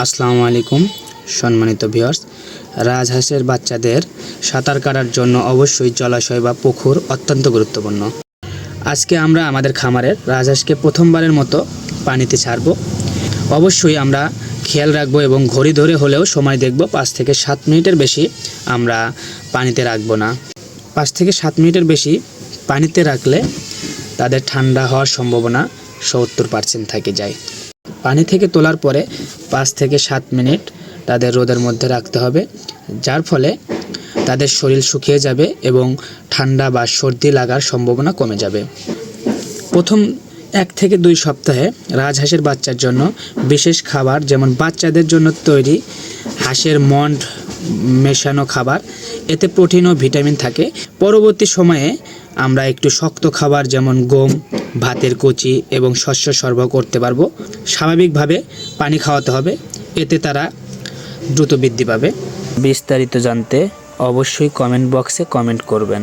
আসসালামু আলাইকুম, সম্মানিত ভিউয়ার্স। রাজহাঁসের বাচ্চাদের সাঁতার কাটার জন্য অবশ্যই জলাশয় বা পুকুর অত্যন্ত গুরুত্বপূর্ণ। আজকে আমরা আমাদের খামারের রাজহাঁসকে প্রথমবারের মতো পানিতে ছাড়ব। অবশ্যই আমরা খেয়াল রাখব এবং ঘড়ি ধরে হলেও সময় দেখব, পাঁচ থেকে সাত মিনিটের বেশি আমরা পানিতে রাখব না। পাঁচ থেকে সাত মিনিটের বেশি পানিতে রাখলে তাদের ঠান্ডা হওয়ার সম্ভাবনা সত্তর পার্সেন্ট থেকে যায়। পানি থেকে তোলার পরে পাঁচ থেকে সাত মিনিট তাদের রোদের মধ্যে রাখতে হবে, যার ফলে তাদের শরীর শুকিয়ে যাবে এবং ঠান্ডা বা সর্দি লাগার সম্ভাবনা কমে যাবে। প্রথম এক থেকে দুই সপ্তাহে রাজহাঁসের বাচ্চার জন্য বিশেষ খাবার যেমন বাচ্চাদের জন্য তৈরি হাঁসের মন্ড মেশানো খাবার, এতে প্রোটিন ও ভিটামিন থাকে। পরবর্তী সময়ে আমরা একটু শক্ত খাবার যেমন গম, ভাতের কচি এবং শস্য সরবরাহ করতে পারব। স্বাভাবিকভাবে পানি খাওয়াতে হবে, এতে তারা দ্রুত বৃদ্ধি পাবে। বিস্তারিত জানতে অবশ্যই কমেন্ট বক্সে কমেন্ট করবেন।